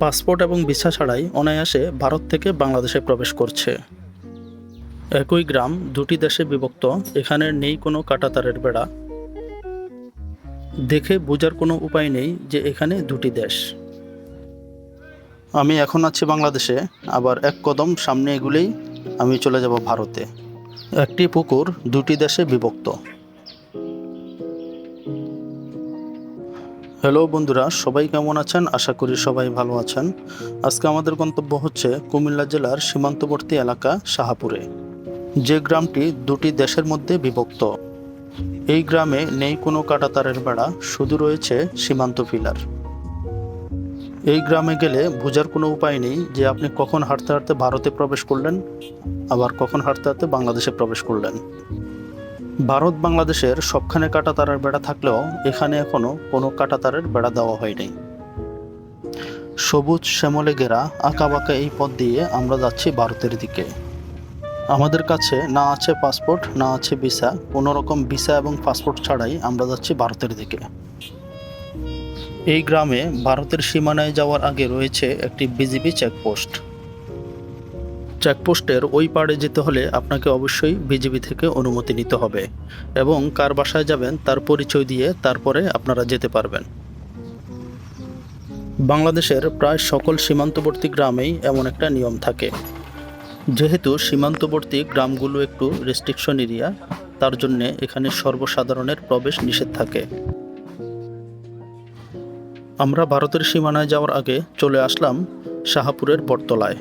Passport এবং visa ছাড়াই অনায়াসে ভারত থেকে বাংলাদেশে প্রবেশ করছে। একই গ্রাম, দুটি দেশে বিভক্ত, এখানে নেই কোনো কাটাতারের বেড়া। দেখে বোঝার কোনো উপায় নেই যে এখানে দুটি দেশ। আমি এখন আছি বাংলাদেশে, আবার এক কদম সামনে এগুলেই আমি চলে যাব ভারতে। একটি পুকুর, দুটি দেশে বিভক্ত। হ্যালো বন্ধুরা, সবাই কেমন আছেন? আশা করি সবাই ভালো আছেন। আজকে আমাদের গন্তব্য হচ্ছে কুমিল্লা জেলার সীমান্তবর্তী এলাকা শাহাপুরে। যে গ্রামটি দুটি দেশের মধ্যে বিভক্ত। এই গ্রামে নেই কোনো কাটাতারের বেড়া, শুধু রয়েছে সীমান্ত ফিলার। এই গ্রামে গেলে বোঝার কোনো উপায় নেই যে আপনি কখন হাঁটতে হাঁটতে ভারতে প্রবেশ করলেন, আবার কখন হাঁটতে হাঁটতে বাংলাদেশে প্রবেশ করলেন। ভারত বাংলাদেশের সবখানে কাটাতারের বেড়া থাকলেও এখানে এখনও কোনো কাটাতারের বেড়া দেওয়া হয়নি। সবুজ শ্যামলে ঘেরা আঁকা বাঁকা এই পথ দিয়ে আমরা যাচ্ছি ভারতের দিকে। আমাদের কাছে না আছে পাসপোর্ট, না আছে ভিসা, কোনো রকম ভিসা এবং পাসপোর্ট ছাড়াই আমরা যাচ্ছি ভারতের দিকে। এই গ্রামে ভারতের সীমানায় যাওয়ার আগে রয়েছে একটি বিজিবি চেকপোস্ট। চেকপোস্টের ওই পাড়ে যেতে হলে আপনাকে অবশ্যই বিজিবি থেকে অনুমতি নিতে হবে এবং কার বাসায় যাবেন তার পরিচয় দিয়ে তারপরে আপনারা যেতে পারবেন। বাংলাদেশের প্রায় সকল সীমান্তবর্তী গ্রামেই এমন একটা নিয়ম থাকে। যেহেতু সীমান্তবর্তী গ্রামগুলো একটু রেস্ট্রিকশন এরিয়া তার জন্যে এখানে সর্বসাধারণের প্রবেশ নিষেধ থাকে। আমরা ভারতের সীমানায় যাওয়ার আগে চলে আসলাম শাহাপুরের বটতলায়।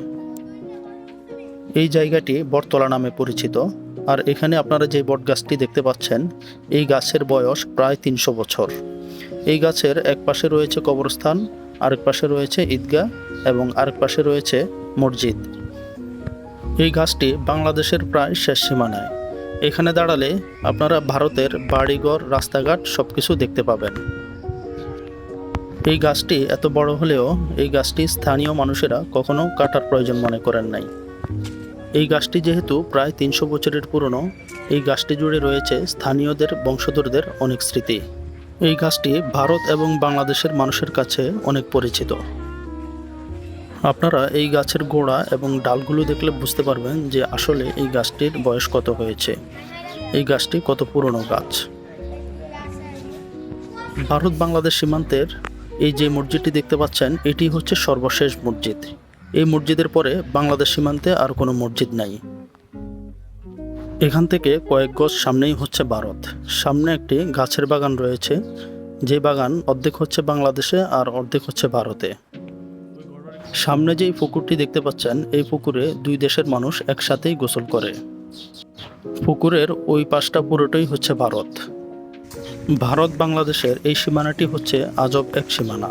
এই জায়গাটি বটতলা নামে পরিচিত। আর এখানে আপনারা যে বট গাছটি দেখতে পাচ্ছেন, এই গাছের বয়স প্রায় তিনশো বছর। এই গাছের এক পাশে রয়েছে কবরস্থান, আরেক পাশে রয়েছে ঈদগাহ এবং আরেক পাশে রয়েছে মসজিদ। এই গাছটি বাংলাদেশের প্রায় শেষ সীমানায়। এখানে দাঁড়ালে আপনারা ভারতের বাড়িঘর, রাস্তাঘাট সব কিছু দেখতে পাবেন। এই গাছটি এত বড় হলেও এই গাছটি স্থানীয় মানুষেরা কখনো কাটার প্রয়োজন মনে করেন নাই। এই গাছটি যেহেতু প্রায় তিনশো বছরের পুরনো, এই গাছটি জুড়ে রয়েছে স্থানীয়দের, বংশধরদের অনেক স্মৃতি। এই গাছটি ভারত এবং বাংলাদেশের মানুষের কাছে অনেক পরিচিত। আপনারা এই গাছের গোড়া এবং ডালগুলো দেখলে বুঝতে পারবেন যে আসলে এই গাছটির বয়স কত হয়েছে। এই গাছটি কত পুরনো গাছ। ভারত বাংলাদেশ সীমান্তের এই যে মসজিদটি দেখতে পাচ্ছেন, এটি হচ্ছে সর্বশেষ মসজিদ। এই মসজিদের পরে বাংলাদেশ সীমান্তে আর কোনো মসজিদ নাই। এখান থেকে কয়েক গজ সামনেই হচ্ছে ভারত। সামনে একটি গাছের বাগান রয়েছে। যে বাগান অর্ধেক হচ্ছে বাংলাদেশে আর অর্ধেক হচ্ছে ভারতে। সামনে যেই পুকুরটি দেখতে পাচ্ছেন, এই পুকুরে দুই দেশের মানুষ একসাথেই গোসল করে। পুকুরের ওই পাশটা পুরোটাই হচ্ছে ভারত। ভারত বাংলাদেশের এই সীমানাটি হচ্ছে আজব এক সীমানা।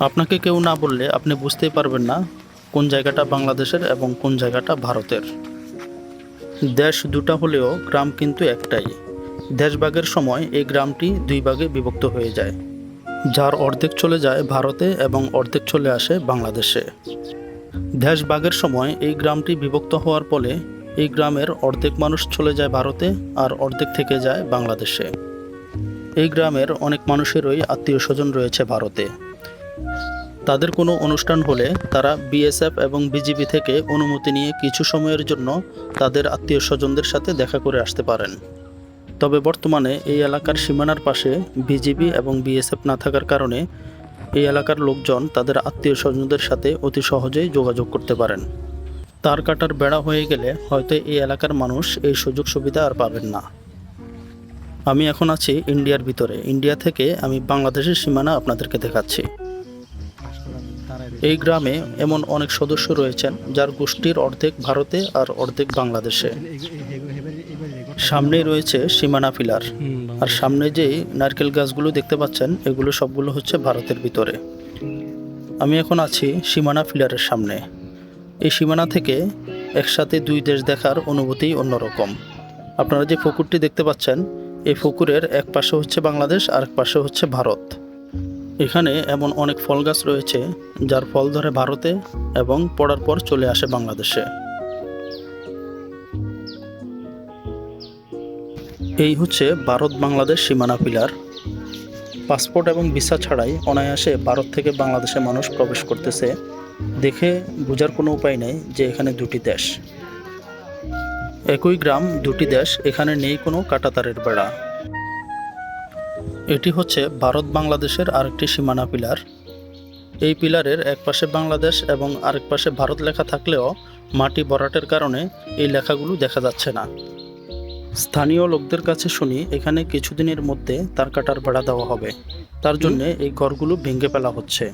আপনাকে কেউ না বললে আপনি বুঝতেই পারবেন না কোন জায়গাটা বাংলাদেশের এবং কোন জায়গাটা ভারতের। দেশ দুটা হলেও গ্রাম কিন্তু একটাই। দেশভাগের সময় এই গ্রামটি দুই ভাগে বিভক্ত হয়ে যায়। যার অর্ধেক চলে যায় ভারতে এবং অর্ধেক চলে আসে বাংলাদেশে। দেশভাগের সময় এই গ্রামটি বিভক্ত হওয়ার ফলে এই গ্রামের অর্ধেক মানুষ চলে যায় ভারতে আর অর্ধেক থেকে যায় বাংলাদেশে। এই গ্রামের অনেক মানুষেরই আত্মীয় স্বজন রয়েছে ভারতে। তাদের কোনো অনুষ্ঠান হলে তারা বিএসএফ এবং বিজিবি থেকে অনুমতি নিয়ে কিছু সময়ের জন্য তাদের আত্মীয় স্বজনদের সাথে দেখা করে আসতে পারেন। তবে বর্তমানে এই এলাকার সীমানার পাশে বিজিবি এবং বিএসএফ না থাকার কারণে এই এলাকার লোকজন তাদের আত্মীয় স্বজনদের সাথে অতি সহজেই যোগাযোগ করতে পারেন। তার কাটার বেড়া হয়ে গেলে হয়তো এই এলাকার মানুষ এই সুযোগ সুবিধা আর পাবেন না। আমি এখন আছি ইন্ডিয়ার ভিতরে। ইন্ডিয়া থেকে আমি বাংলাদেশের সীমানা আপনাদেরকে দেখাচ্ছি। এই গ্রামে এমন অনেক সদস্য রয়েছেন যার গোষ্ঠীর অর্ধেক ভারতে আর অর্ধেক বাংলাদেশে। সামনেই রয়েছে সীমানা পিলার। আর সামনে যেই নারকেল গাছগুলো দেখতে পাচ্ছেন, এগুলো সবগুলো হচ্ছে ভারতের ভিতরে। আমি এখন আছি সীমানা পিলারের সামনে। এই সীমানা থেকে একসাথে দুই দেশ দেখার অনুভূতি অন্যরকম। আপনারা যে পুকুরটি দেখতে পাচ্ছেন, এই পুকুরের এক পাশে হচ্ছে বাংলাদেশ আর এক পাশে হচ্ছে ভারত। এখানে এমন অনেক ফল গাছ রয়েছে, যার ফল ধরে ভারতে এবং পড়ার পর চলে আসে বাংলাদেশে। এই হচ্ছে ভারত বাংলাদেশ সীমানা পিলার। পাসপোর্ট এবং ভিসা ছাড়াই অনায়াসে ভারত থেকে বাংলাদেশে মানুষ প্রবেশ করতেছে। দেখে বোঝার কোনো উপায় নেই যে এখানে দুটি দেশ। একই গ্রাম, দুটি দেশ, এখানে নেই কোনো কাটাতারের বেড়া। এটি হচ্ছে ভারত বাংলাদেশের আরেকটি সীমানা পিলার। এই পিলারের এক পাশে বাংলাদেশ এবং আরেক পাশে ভারত লেখা থাকলেও মাটি ভরাটের কারণে এই লেখাগুলো দেখা যাচ্ছে না। স্থানীয় লোকদের কাছে শুনি এখানে কিছুদিনের মধ্যে তার কাটার বেড়া দেওয়া হবে। তার জন্য এই ঘরগুলো ভেঙে ফেলা হচ্ছে।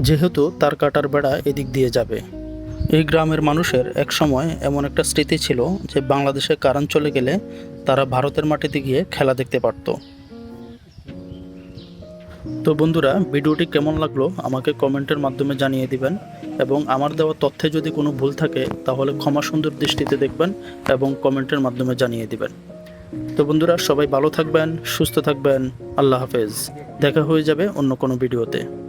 যেহেতু তার কাটার বেড়া এদিক দিয়ে যাবে। এই গ্রামের মানুষের এক সময় এমন একটা স্মৃতি ছিল যে বাংলাদেশে কারণ চলে গেলে তারা ভারতের মাটিতে গিয়ে খেলা দেখতে পারত। তো বন্ধুরা, ভিডিওটি কেমন লাগল আমাকে কমেন্টের মাধ্যমে জানিয়ে দিবেন এবং আমার দেওয়া তথ্যে যদি কোনো ভুল থাকে, তাহলে ক্ষমা সুন্দর দৃষ্টিতে দেখবেন এবং কমেন্টের মাধ্যমে জানিয়ে দিবেন। তো বন্ধুরা, সবাই ভালো থাকবেন, সুস্থ থাকবেন, আল্লাহ হাফেজ। দেখা হয়ে যাবে অন্য কোনো ভিডিওতে।